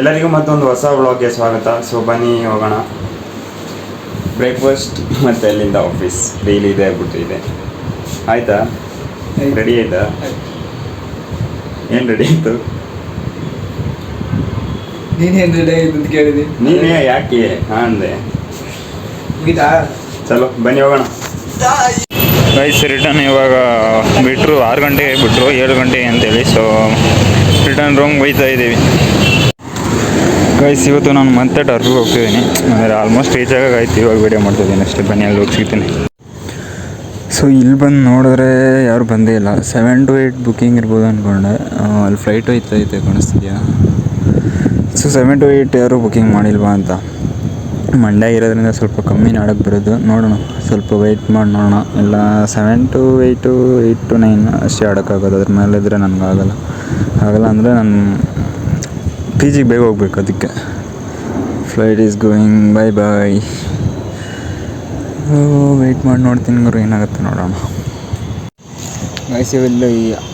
ಎಲ್ಲರಿಗೂ ಮತ್ತೊಂದು ಹೊಸ ವ್ಲಾಗ್ಗೆ ಸ್ವಾಗತ. ಸೊ ಬನ್ನಿ ಹೋಗೋಣ. ಬ್ರೇಕ್ಫಾಸ್ಟ್ ಮತ್ತು ಅಲ್ಲಿಂದ ಆಫೀಸ್ ಡೈಲಿ ಇದೆ ಆಗ್ಬಿಟ್ಟಿದೆ ಆಯ್ತಾ? ರೆಡಿ ಆಯಿತಾ? ಏನು ರೆಡಿ ಆಯಿತು? ನೀನೇನು ರೆಡಿ ಆಯಿತು ಅಂತ ಕೇಳಿದೆ. ನೀನೇ ಯಾಕೆ? ಹಾಂ ಅಂದೆ. ಮುಗಿತಾ? ಚಲೋ ಬನ್ನಿ ಹೋಗೋಣ. ಗೈಸ್ ರಿಟರ್ನ್ ಇವಾಗ ಬಿಟ್ಟರು ಆರು ಗಂಟೆಗೆ ಬಿಟ್ಟರು ಏಳು ಗಂಟೆಗೆ ಅಂತೇಳಿ. ಸೊ ರಿಟರ್ನ್ ರೂಮ್ ಒಯ್ತಾ ಇದ್ದೀವಿ. ಗೈಸ್ ಇವತ್ತು ನಾನು ಮತ್ತೆ ಟರ್ಫಿಗೆ ಹೋಗ್ತಿದ್ದೀನಿ. ಅಂದರೆ ಆಲ್ಮೋಸ್ಟ್ ರೀಚ್ ಆಗಾಯ್ತು ಇವಾಗ ವೀಡಿಯೋ ಮಾಡ್ತಿದ್ದೀನಿ ಅಷ್ಟೇ. ಬನ್ನಿ, ಅಲ್ಲಿ ಹೋಗಿ ಸಿಗ್ತೀನಿ ಸೊ ಇಲ್ಲಿ ಬಂದು ನೋಡಿದ್ರೆ ಯಾರು ಬಂದೇ ಇಲ್ಲ. ಸೆವೆನ್ ಟು ಏಯ್ಟ್ ಬುಕ್ಕಿಂಗ್ ಇರ್ಬೋದು ಅಂದ್ಕೊಂಡೆ ಅಲ್ಲಿ ಫ್ಲೈಟ್ ಹೋಯ್ತೈತೆ ಕಾಣಿಸ್ತಿದ್ಯಾ? ಸೊ ಸೆವೆನ್ ಟು ಏಯ್ಟ್ ಯಾರು ಬುಕ್ಕಿಂಗ್ ಮಾಡಿಲ್ವಾ ಅಂತ. ಮಂಡ್ಯ ಇರೋದ್ರಿಂದ ಸ್ವಲ್ಪ ಕಮ್ಮಿ ನಾಡಕ್ಕೆ ಬರೋದು. ನೋಡೋಣ. ಸ್ವಲ್ಪ ವೆಯ್ಟ್ ಮಾಡಿ ನೋಡೋಣ. ಇಲ್ಲ seven to eight eight to nine ಅಷ್ಟೇ ಆಡೋಕ್ಕಾಗೋದು. ಅದ್ರ ಮೇಲೆ ಇದ್ದರೆ ನನಗಾಗಲ್ಲ ಆಗಲ್ಲ ಅಂದರೆ ನಾನು ಪಿ ಜಿಗೆ ಬೇಗ ಹೋಗ್ಬೇಕು ಅದಕ್ಕೆ. Flight is going bye bye wait ಮಾಡಿ, ನೋಡ್ತೀನಿ ಗುರು, ಏನಾಗುತ್ತೆ ನೋಡೋಣ. ಇಲ್ಲಿ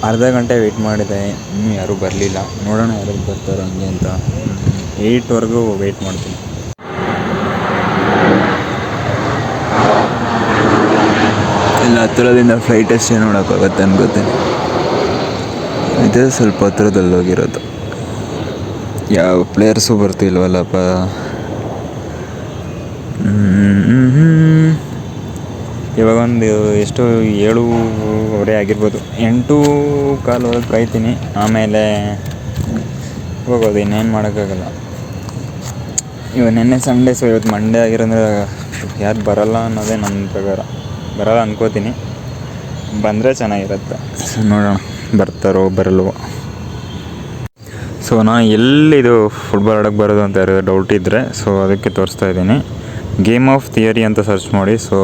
ಅರ್ಧ ಗಂಟೆ ವೆಯ್ಟ್ ಮಾಡಿದೆ. ಇನ್ನೂ ಯಾರೂ ಬರಲಿಲ್ಲ. ನೋಡೋಣ ಯಾರು ಬರ್ತಾರೋ ಹಂಗೆ ಅಂತ. ಏಯ್ಟ್ವರೆಗೂ ವೆಯ್ಟ್ ಮಾಡ್ತೀನಿ. ಇಲ್ಲ ಹತ್ತಿರದಿಂದ ಫ್ಲೈಟ್ ಅಷ್ಟೇ ನೋಡೋಕ್ಕಾಗತ್ತೆ ಅನ್ಕೋತೀನಿ. ಇದೇ ಸ್ವಲ್ಪ ಹತ್ತಿರದಲ್ಲಿ ಹೋಗಿರೋದು ಯಾವ ಪ್ಲೇಯರ್ಸು ಬರ್ತಿಲ್ವಲ್ಲಪ್ಪ. ಇವಾಗ ಒಂದು ಎಷ್ಟು ಏಳುವರೆ ಆಗಿರ್ಬೋದು. ಎಂಟು ಕಾಲುವರೆಗೆ ಕಾಯ್ತೀನಿ. ಆಮೇಲೆ ಹೋಗೋದು ಇನ್ನೇನು ಮಾಡೋಕ್ಕಾಗಲ್ಲ. ಇವಾಗ ನಿನ್ನೆ ಸಂಡೇ ಸೊ ಇವತ್ತು ಮಂಡೇ ಆಗಿರೋಂದ್ರೆ ಯಾರು ಬರಲ್ಲ ಅನ್ನೋದೇ ನನ್ನ ಪ್ರಕಾರ. ಬರಲ್ಲ ಅನ್ಕೋತೀನಿ. ಬಂದರೆ ಚೆನ್ನಾಗಿರುತ್ತೆ. ನೋಡೋಣ, ಬರ್ತಾರೋ, ಬರಲ್ವೋ. ಸೊ ನಾನು ಎಲ್ಲಿದು ಫುಟ್ಬಾಲ್ ಆಡೋಕ್ಕೆ ಬರೋದು ಅಂತ ಯಾರು ಡೌಟ್ ಇದ್ದರೆ ಸೊ ಅದಕ್ಕೆ ತೋರಿಸ್ತಾ ಇದ್ದೀನಿ. ಗೇಮ್ ಆಫ್ ಥಿಯರಿ ಅಂತ ಸರ್ಚ್ ಮಾಡಿ. ಸೊ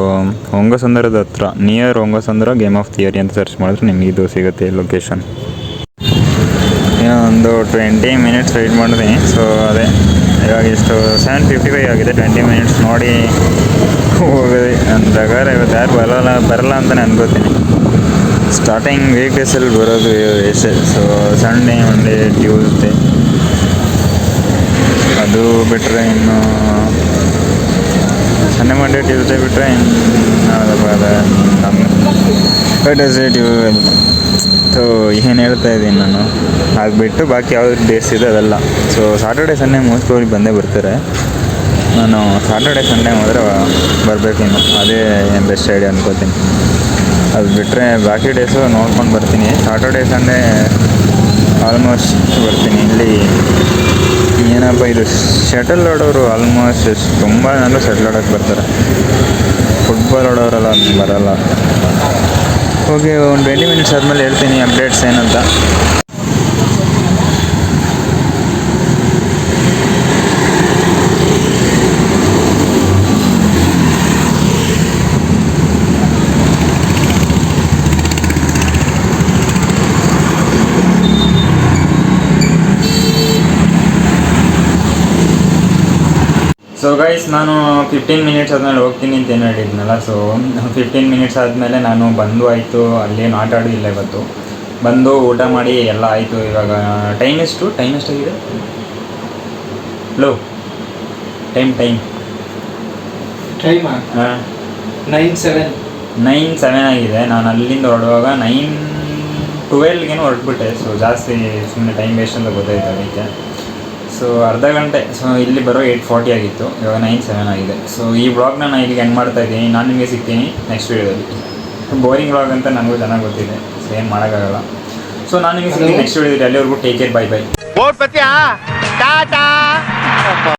ಹೊಂಗಸಂದ್ರದ ಹತ್ರ near Hongasandra game of theory ಅಂತ ಸರ್ಚ್ ಮಾಡಿದ್ರೆ ನಿಮಗೆ ಇದು ಸಿಗುತ್ತೆ ಲೊಕೇಶನ್ ಒಂದು ಟ್ವೆಂಟಿ ಮಿನಿಟ್ಸ್ ವೆಯ್ಟ್ ಮಾಡಿದ್ದೀನಿ ಸೊ ಅದೇ, ಇವಾಗ ಎಷ್ಟು ಸೆವೆನ್ ಫಿಫ್ಟಿ ಫೈವ್ ಆಗಿದೆ. ಟ್ವೆಂಟಿ ಮಿನಿಟ್ಸ್ ನೋಡಿ ಹೋಗೋದು ನನ್ನ ಯಾರು ಬರಲ್ಲ ಬರಲ್ಲ ಅಂತಲೇ ಅನ್ಕೋತೀನಿ. ಸ್ಟಾರ್ಟಿಂಗ್ ವೀಕ್ ಡೇಸಲ್ಲಿ ಬರೋದು ಎಷ್ಟೇ ಸೊ ಸಂಡೇ ಮಂಡೇ ಟ್ಯೂಸ್ಡೇ ಅದು ಬಿಟ್ಟರೆ ಇನ್ನು ಸಂಡೇ ಮಂಡೇ ಟ್ಯೂಸ್ಡೇ ಬಿಟ್ಟರೆ ವೆಡ್ನೆಸ್ಡೇ ಟ್ಯೂ ಸೊ ಏನು ಹೇಳ್ತಾ ಇದ್ದೀನಿ ನಾನು? ಅದು ಬಿಟ್ಟು ಬಾಕಿ ಯಾವ್ದು ಡೇಸ್ ಇದೆ ಅದೆಲ್ಲ. ಸೊ ಸಾಟರ್ಡೆ ಸಂಡೇ ಮೋಸ್ಟ್ ಬಂದೇ ಬರ್ತಾರೆ. ನಾನು ಸಾಟರ್ಡೆ ಸಂಡೇ ಹೋದರೆ ಬರಬೇಕಿನ್ನು ಅದೇ ಬೆಸ್ಟ್ ಐಡಿಯಾ ಅನ್ಕೋತೀನಿ. ಅದು ಬಿಟ್ಟರೆ ಬಾಕಿ ಡೇಸು ನೋಡ್ಕೊಂಡು ಬರ್ತೀನಿ. ಸಾಟರ್ಡೇ ಸಂಡೇ ಆಲ್ಮೋಸ್ಟ್ ಬರ್ತೀನಿ. ಇಲ್ಲಿ ಏನಪ್ಪ ಇದು ಶಟಲ್ ಆಡೋರು ಆಲ್ಮೋಸ್ಟ್ ತುಂಬ ಜನರು ಶಟಲ್ ಆಡೋಕ್ಕೆ ಬರ್ತಾರೆ. ಫುಟ್ಬಾಲ್ ಆಡೋರೆಲ್ಲ ಬರಲ್ಲ. ಓಕೆ ಒಂದು ಟ್ವೆಂಟಿ ಮಿನಿಟ್ಸ್ ಆದಮೇಲೆ ಹೇಳ್ತೀನಿ ಅಪ್ಡೇಟ್ಸ್ ಏನಂತ. ಸೊ ಗೈಸ್ ನಾನು ಫಿಫ್ಟೀನ್ ಮಿನಿಟ್ಸ್ ಆದಮೇಲೆ ಹೋಗ್ತೀನಿ ಅಂತ ಏನು ಹೇಳಿದ್ನಲ್ಲ ಸೊ ಫಿಫ್ಟೀನ್ ಮಿನಿಟ್ಸ್ ಆದಮೇಲೆ ನಾನು ಬಂದು ಆಯಿತು ಅಲ್ಲೇನು ಆಟ ಆಡಿಲ್ಲ ಇವತ್ತು. ಬಂದು ಊಟ ಮಾಡಿ ಎಲ್ಲ ಆಯಿತು ಇವಾಗ ಟೈಮ್ ಎಷ್ಟು? ಟೈಮ್ ಎಷ್ಟಾಗಿದೆ? ಲೋ ಟೈಮ್ ಟೈಮ್ ಟೈಮ್ ಹಾಂ. ನೈನ್ ಸೆವೆನ್ ನೈನ್ ಸೆವೆನ್ ಆಗಿದೆ. ನಾನು ಅಲ್ಲಿಂದ ಹೊರಡುವಾಗ ನೈನ್ ಟ್ವೆಲ್ಗೇನು ಹೊರಟ್ಬಿಟ್ಟೆ ಸೊ ಜಾಸ್ತಿ ಸುಮ್ಮನೆ ಟೈಮ್ ವೇಸ್ಟ್ ಅಂತ ಗೊತ್ತಾಯ್ತು ಅದಕ್ಕೆ. ಸೊ ಅರ್ಧ ಗಂಟೆ. ಸೊ ಇಲ್ಲಿ ಬರೋ ಏಯ್ಟ್ ಫಾರ್ಟಿ ಆಗಿತ್ತು. ಇವಾಗ ನೈನ್ ಸೆವೆನ್ ಆಗಿದೆ. ಸೊ ಈ ವ್ಲಾಗ್ನ ನಾನು ಇಲ್ಲಿಗೆ ಎಂಡ್ ಮಾಡ್ತಾ ಇದ್ದೀನಿ. ನಾನು ನಿಮಗೆ ಸಿಗ್ತೀನಿ ನೆಕ್ಸ್ಟ್ ವೀಡಿಯೋದಲ್ಲಿ ಬೋರಿಂಗ್ ವ್ಲಾಗ್ ಅಂತ ನನಗೂ ಚೆನ್ನಾಗಿ ಗೊತ್ತಿದೆ. ಸೊ ಏನು ಮಾಡೋಕ್ಕಾಗಲ್ಲ. ಸೊ ನಾನು ನಿಮಗೆ ಸಿಗ್ತೀನಿ ನೆಕ್ಸ್ಟ್ ವೀಡಿಯೋದಲ್ಲಿ ಅಲ್ಲಿವರೆಗೂ ಟೇಕ್ ಕೇರ್ ಬೈ ಬೈ ಓಟ್ ಟಾಟಾ.